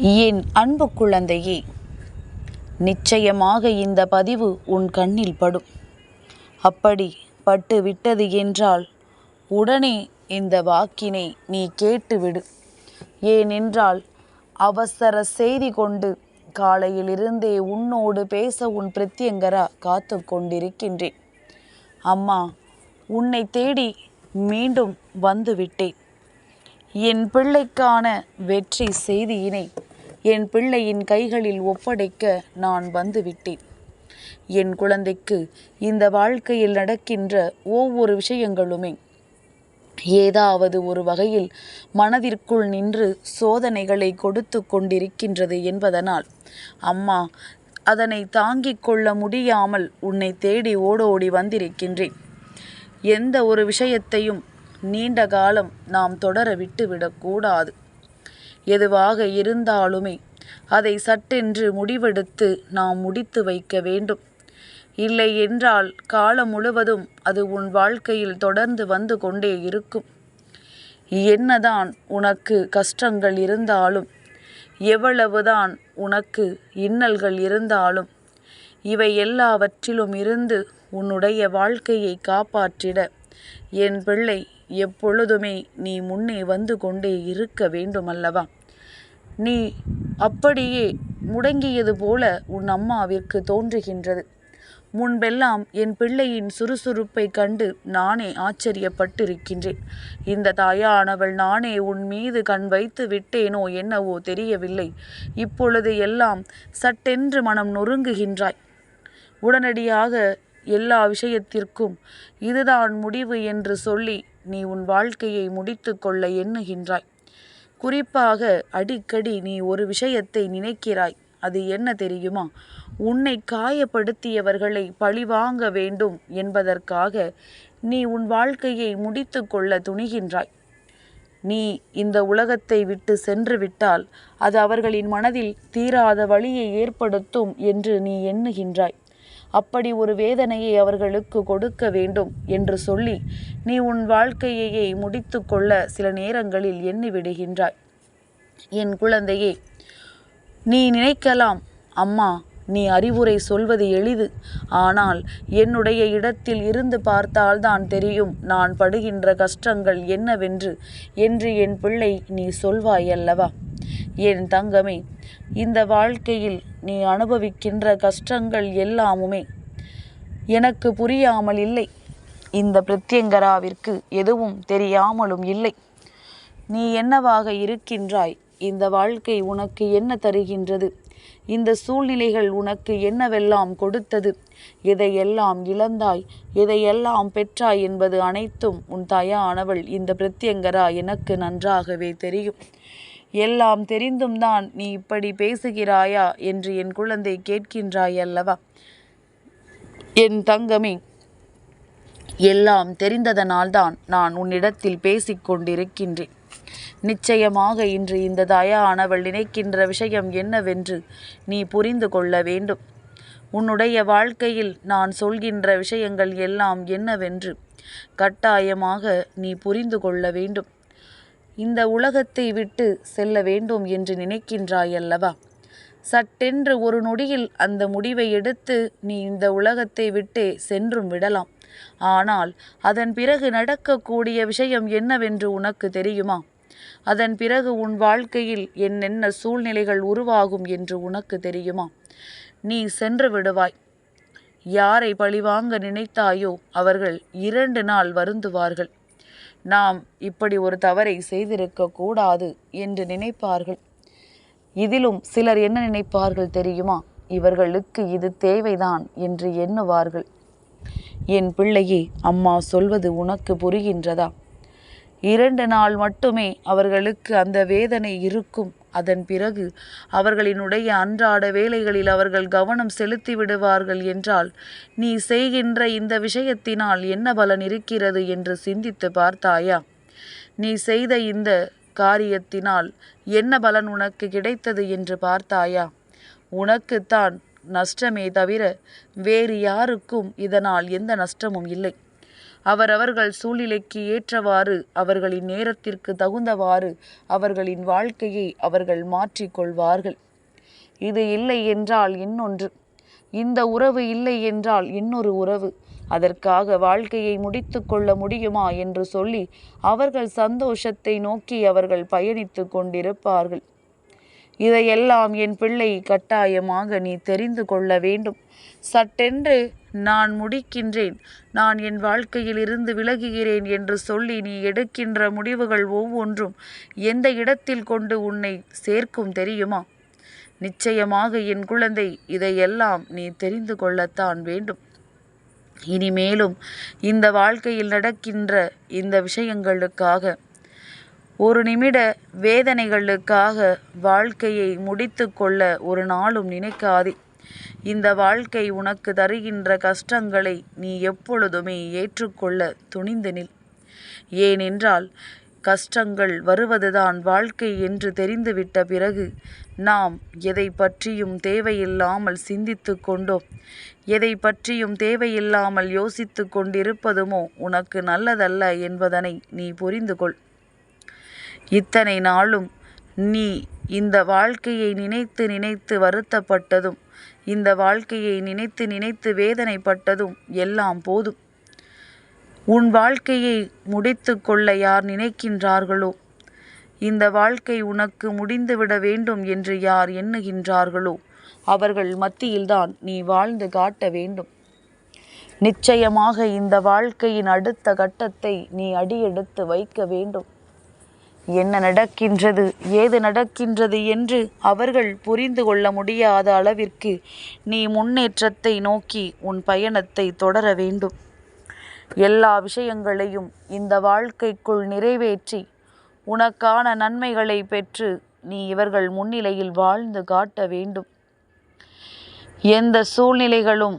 என் அன்பு குழந்தையே? நிச்சயமாக இந்த பதிவு உன் கண்ணில் படும். அப்படி பட்டு விட்டது என்றால் உடனே இந்த வாக்கினை நீ கேட்டுவிடு. ஏனென்றால் அவசர செய்தி கொண்டு காலையிலிருந்தே உன்னோடு பேச உன் பிரத்யங்கரா காத்து கொண்டிருக்கின்றேன். அம்மா உன்னை தேடி மீண்டும் வந்துவிட்டேன். என் பிள்ளைக்கான வெற்றி செய்தியினை என் பிள்ளையின் கைகளில் ஒப்படைக்க நான் வந்துவிட்டேன். என் குழந்தைக்கு இந்த வாழ்க்கையில் நடக்கின்ற ஒவ்வொரு விஷயங்களுமே ஏதாவது ஒரு வகையில் மனதிற்குள் நின்று சோதனைகளை கொடுத்து கொண்டிருக்கின்றது என்பதனால் அம்மா அதனை தாங்கிக் கொள்ள முடியாமல் உன்னை தேடி ஓடோடி வந்திருக்கின்றேன். எந்த ஒரு விஷயத்தையும் நீண்ட காலம் நாம் தொடர விட்டுவிடக்கூடாது எதுவாக இருந்தாலுமே அதை சட்டென்று முடிவெடுத்து நாம் முடித்து வைக்க வேண்டும். இல்லை என்றால் காலம் முழுவதும் அது உன் வாழ்க்கையில் தொடர்ந்து வந்து கொண்டே இருக்கும். என்னதான் உனக்கு கஷ்டங்கள் இருந்தாலும் எவ்வளவுதான் உனக்கு இன்னல்கள் இருந்தாலும் இவை எல்லாவற்றிலும் இருந்து உன்னுடைய வாழ்க்கையை காப்பாற்றிட என் பிள்ளை எப்பொழுதுமே நீ முன்னே வந்து கொண்டே இருக்க வேண்டுமல்லவா? நீ அப்படியே முடங்கியது போல உன் அம்மாவிற்கு தோன்றுகின்றது. முன்பெல்லாம் என் பிள்ளையின் சுறுசுறுப்பை கண்டு நானே ஆச்சரியப்பட்டிருக்கின்றேன். இந்த தாயானவள் நானே உன் மீது கண் வைத்து விட்டேனோ என்னவோ தெரியவில்லை. இப்பொழுது எல்லாம் சட்டென்று மனம் நொறுங்குகின்றாய். உடனடியாக எல்லா விஷயத்திற்கும் இதுதான் முடிவு என்று சொல்லி நீ உன் வாழ்க்கையை முடித்து கொள்ள எண்ணுகின்றாய். குறிப்பாக அடிக்கடி நீ ஒரு விஷயத்தை நினைக்கிறாய் அது என்ன தெரியுமா? உன்னை காயப்படுத்தியவர்களை பழிவாங்க வேண்டும் என்பதற்காக நீ உன் வாழ்க்கையை முடித்து கொள்ள துணிகின்றாய். நீ இந்த உலகத்தை விட்டு சென்று விட்டால் அது அவர்களின் மனதில் தீராத வழியை ஏற்படுத்தும் என்று நீ எண்ணுகின்றாய். அப்படி ஒரு வேதனையை அவர்களுக்கு கொடுக்க வேண்டும் என்று சொல்லி நீ உன் வாழ்க்கையையே முடித்து கொள்ள சில நேரங்களில் எண்ணி விடுகின்றாய். என் குழந்தையே நீ நினைக்கலாம் அம்மா நீ அறிவுரை சொல்வது எளிது. ஆனால் என்னுடைய இடத்தில் இருந்து பார்த்தால்தான் தெரியும் நான் படுகின்ற கஷ்டங்கள் என்னவென்று. என்று என் பிள்ளை நீ சொல்வாய் அல்லவா என் தங்கமே இந்த வாழ்க்கையில் நீ அனுபவிக்கின்ற கஷ்டங்கள் எல்லாமுமே எனக்கு புரியாமல் இல்லை. இந்த பிரத்யங்கராவிற்கு எதுவும் தெரியாமலும் இல்லை. நீ என்னவாக இருக்கின்றாய்? இந்த வாழ்க்கை உனக்கு என்ன தருகின்றது? இந்த சூழ்நிலைகள் உனக்கு என்னவெல்லாம் கொடுத்தது? எதையெல்லாம் இழந்தாய்? எதையெல்லாம் பெற்றாய் என்பது அனைத்தும் உன் தாயானவள் இந்த பிரத்யங்கரா எனக்கு நன்றாகவே தெரியும். எல்லாம் தெரிந்தும் தான் நீ இப்படி பேசுகிறாயா என்று என் குழந்தை கேட்கின்றாய் அல்லவா? என் தங்கமே எல்லாம் தெரிந்ததனால்தான் நான் உன்னிடத்தில் பேசிக்கொண்டிருக்கின்றேன் நிச்சயமாக இன்று இந்த தயானவள் நினைக்கின்ற விஷயம் என்னவென்று நீ புரிந்து கொள்ள வேண்டும். உன்னுடைய வாழ்க்கையில் நான் சொல்கின்ற விஷயங்கள் எல்லாம் என்னவென்று கட்டாயமாக நீ புரிந்து கொள்ள வேண்டும். இந்த உலகத்தை விட்டு செல்ல வேண்டும் என்று நினைக்கின்றாய் அல்லவா சட்டென்று ஒரு நொடியில் அந்த முடிவை எடுத்து நீ இந்த உலகத்தை விட்டே சென்றும் விடலாம். ஆனால் அதன் பிறகு நடக்கக்கூடிய விஷயம் என்னவென்று உனக்கு தெரியுமா? அதன் பிறகு உன் வாழ்க்கையில் என்னென்ன சூழ்நிலைகள் உருவாகும் என்று உனக்கு தெரியுமா? நீ சென்று விடுவாய். யாரை பழிவாங்க நினைத்தாயோ அவர்கள் இரண்டு நாள் வருந்துவார்கள். நாம் இப்படி ஒரு தவறை செய்திருக்க கூடாது என்று நினைப்பார்கள். இதிலும் சிலர் என்ன நினைப்பார்கள் தெரியுமா? இவர்களுக்கு இது தேவைதான் என்று எண்ணுவார்கள். என் பிள்ளையே அம்மா சொல்வது உனக்கு புரிகின்றதா? இரண்டு நாள் மட்டுமே அவர்களுக்கு அந்த வேதனை இருக்கும். அதன் பிறகு அவர்களினுடைய அன்றாட வேலைகளில் அவர்கள் கவனம் செலுத்தி விடுவார்கள் என்றால் நீ செய்கின்ற இந்த விஷயத்தினால் என்ன பலன் இருக்கிறது? என்று சிந்தித்து பார்த்தாயா? நீ செய்த இந்த காரியத்தினால் என்ன பலன் உனக்கு கிடைத்தது? என்று பார்த்தாயா? உனக்குத்தான் நஷ்டமே தவிர வேறு யாருக்கும் இதனால் எந்த நஷ்டமும் இல்லை. அவரவர்கள் சூழ்நிலைக்கு ஏற்றவாறு அவர்களின் நேரத்திற்கு தகுந்தவாறு அவர்களின் வாழ்க்கையை அவர்கள் மாற்றிக்கொள்வார்கள் இது இல்லை என்றால் இன்னொன்று. இந்த உறவு இல்லை என்றால் இன்னொரு உறவு. அதற்காக வாழ்க்கையை முடித்து கொள்ள முடியுமா என்று சொல்லி அவர்கள் சந்தோஷத்தை நோக்கி அவர்கள் பயணித்து கொண்டிருப்பார்கள். இதையெல்லாம் என் பிள்ளை கட்டாயமாக நீ தெரிந்து கொள்ள வேண்டும். சட்டென்று நான் முடிக்கின்றேன். நான் என் வாழ்க்கையில் இருந்து விலகுகிறேன் என்று சொல்லி நீ எடுக்கின்ற முடிவுகள் ஒவ்வொன்றும் எந்த இடத்தில் கொண்டு உன்னை சேர்க்கும் தெரியுமா? நிச்சயமாக என் குழந்தை இதையெல்லாம் நீ தெரிந்து கொள்ளத்தான் வேண்டும். இனிமேலும் இந்த வாழ்க்கையில் நடக்கின்ற இந்த விஷயங்களுக்காக ஒரு நிமிட வேதனைகளுக்காக வாழ்க்கையை முடித்து கொள்ள ஒரு நாளும் நினைக்காதே. இந்த வாழ்க்கை உனக்கு தருகின்ற கஷ்டங்களை நீ எப்பொழுதுமே ஏற்றுக்கொள்ள துணிந்து நில். ஏனென்றால் கஷ்டங்கள் வருவதுதான் வாழ்க்கை என்று தெரிந்துவிட்ட பிறகு நாம் எதை பற்றியும் தேவையில்லாமல் சிந்தித்து கொண்டோம். எதை பற்றியும் தேவையில்லாமல் யோசித்து கொண்டிருப்பதுமோ உனக்கு நல்லதல்ல என்பதனை நீ புரிந்து கொள் இத்தனை நாளும் நீ இந்த வாழ்க்கையை நினைத்து நினைத்து வருத்தப்பட்டதும் இந்த வாழ்க்கையை நினைத்து நினைத்து வேதனைப்பட்டதும் எல்லாம் போதும். உன் வாழ்க்கையை முடித்து கொள்ள யார் நினைக்கின்றார்களோ? இந்த வாழ்க்கை உனக்கு முடிந்துவிட வேண்டும் என்று யார் எண்ணுகின்றார்களோ? அவர்கள் மத்தியில்தான் நீ வாழ்ந்து காட்ட வேண்டும். நிச்சயமாக இந்த வாழ்க்கையின் அடுத்த கட்டத்தை நீ அடியெடுத்து வைக்க வேண்டும். என்ன நடக்கின்றது? ஏது நடக்கின்றது என்று அவர்கள் புரிந்து கொள்ள முடியாத அளவிற்கு நீ முன்னேற்றத்தை நோக்கி உன் பயணத்தை தொடர வேண்டும். எல்லா விஷயங்களையும் இந்த வாழ்க்கைக்குள் நிறைவேற்றி உனக்கான நன்மைகளை பெற்று நீ இவர்கள் முன்னிலையில் வாழ்ந்து காட்ட வேண்டும். எந்த சூழ்நிலைகளும்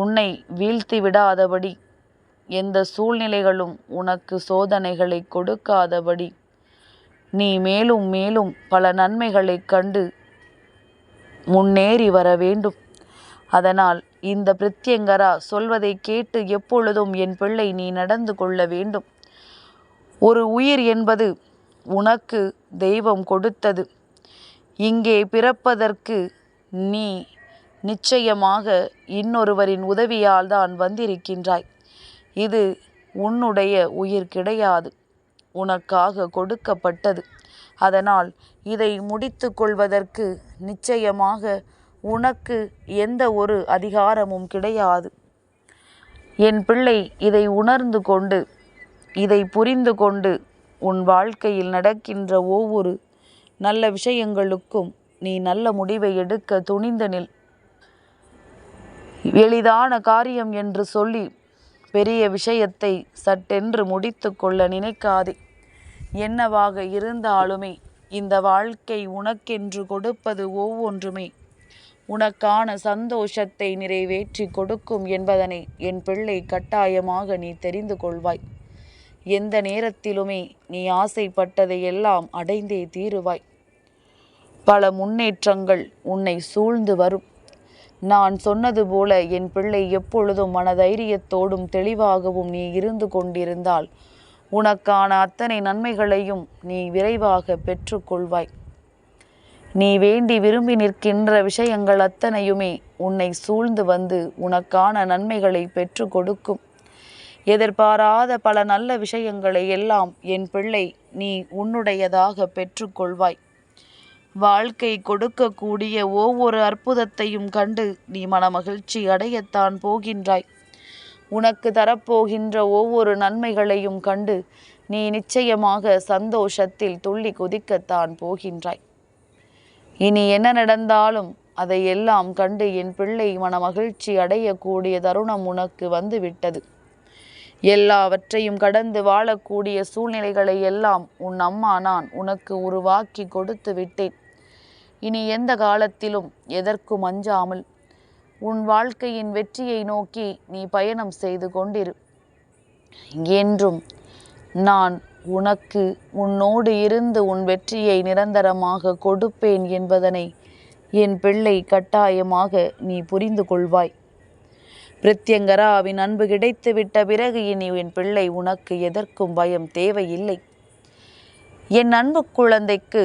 உன்னை வீழ்த்தி விடாதபடி எந்த சூழ்நிலைகளும் உனக்கு சோதனைகளை கொடுக்காதபடி நீ மேலும் மேலும் பல நன்மைகளைக் கண்டு முன்னேறி வர வேண்டும். அதனால் இந்த பிரத்யங்கரா சொல்வதை கேட்டு எப்பொழுதும் என் பிள்ளை நீ நடந்து கொள்ள வேண்டும். ஒரு உயிர் என்பது உனக்கு தெய்வம் கொடுத்தது. இங்கே பிறப்பதற்கு நீ நிச்சயமாக இன்னொருவரின் உதவியால் தான் வந்திருக்கின்றாய். இது உன்னுடைய உயிர் கிடையாது. உனக்காக கொடுக்கப்பட்டது. அதனால் இதை முடித்து கொள்வதற்கு நிச்சயமாக உனக்கு எந்த ஒரு அதிகாரமும் கிடையாது. என் பிள்ளை இதை உணர்ந்து கொண்டு இதை புரிந்து கொண்டு உன் வாழ்க்கையில் நடக்கின்ற ஒவ்வொரு நல்ல விஷயங்களுக்கும் நீ நல்ல முடிவை எடுக்க துணிந்த நில். எளிதான காரியம் என்று சொல்லி பெரிய விஷயத்தை சட்டென்று முடித்து கொள்ள நினைக்காதே. என்னவாக இருந்தாலுமே இந்த வாழ்க்கை உனக்கென்று கொடுப்பது ஒவ்வொன்றுமே. உனக்கான சந்தோஷத்தை நிறைவேற்றி கொடுக்கும் என்பதனை என் பிள்ளை கட்டாயமாக நீ தெரிந்து கொள்வாய். எந்த நேரத்திலுமே நீ ஆசைப்பட்டதை எல்லாம் அடைந்தே தீருவாய். பல முன்னேற்றங்கள் உன்னை சூழ்ந்து வரும். நான் சொன்னது போல என் பிள்ளை எப்பொழுதும் மனதைரியத்தோடும் தெளிவாகவும் நீ இருந்து கொண்டிருந்தால் உனக்கான அத்தனை நன்மைகளையும் நீ விரைவாக பெற்றுக்கொள்வாய். நீ வேண்டி விரும்பி நிற்கின்ற விஷயங்கள் அத்தனையுமே உன்னை சூழ்ந்து வந்து உனக்கான நன்மைகளை பெற்று கொடுக்கும். எதிர்பாராத பல நல்ல விஷயங்களை எல்லாம் என் பிள்ளை நீ உன்னுடையதாக பெற்றுக்கொள்வாய். வாழ்க்கை கொடுக்கக்கூடிய ஒவ்வொரு அற்புதத்தையும் கண்டு நீ மனமகிழ்ச்சி அடையத்தான் போகின்றாய். உனக்கு தரப்போகின்ற ஒவ்வொரு நன்மைகளையும் கண்டு நீ நிச்சயமாக சந்தோஷத்தில் துள்ளி குதிக்கத்தான் போகின்றாய். இனி என்ன நடந்தாலும் அதை எல்லாம் கண்டு என் பிள்ளை மனமகிழ்ச்சி அடையக்கூடிய தருணம் உனக்கு வந்துவிட்டது. எல்லாவற்றையும் கடந்து வாழக்கூடிய சூழ்நிலைகளை எல்லாம் உன் அம்மா நான் உனக்கு உருவாக்கி கொடுத்து விட்டேன். இனி எந்த காலத்திலும் எதற்கும் அஞ்சாமல் உன் வாழ்க்கையின் வெற்றியை நோக்கி நீ பயணம் செய்து கொண்டிரு. என்றும் நான் உனக்கு உன்னோடு இருந்து உன் வெற்றியை நிரந்தரமாக கொடுப்பேன் என்பதனை என் பிள்ளை கட்டாயமாக நீ புரிந்து கொள்வாய். பிரத்யங்கராவின் அன்பு கிடைத்துவிட்ட பிறகு இனி என் பிள்ளை உனக்கு எதற்கும் பயம் தேவையில்லை. என் அன்பு குழந்தைக்கு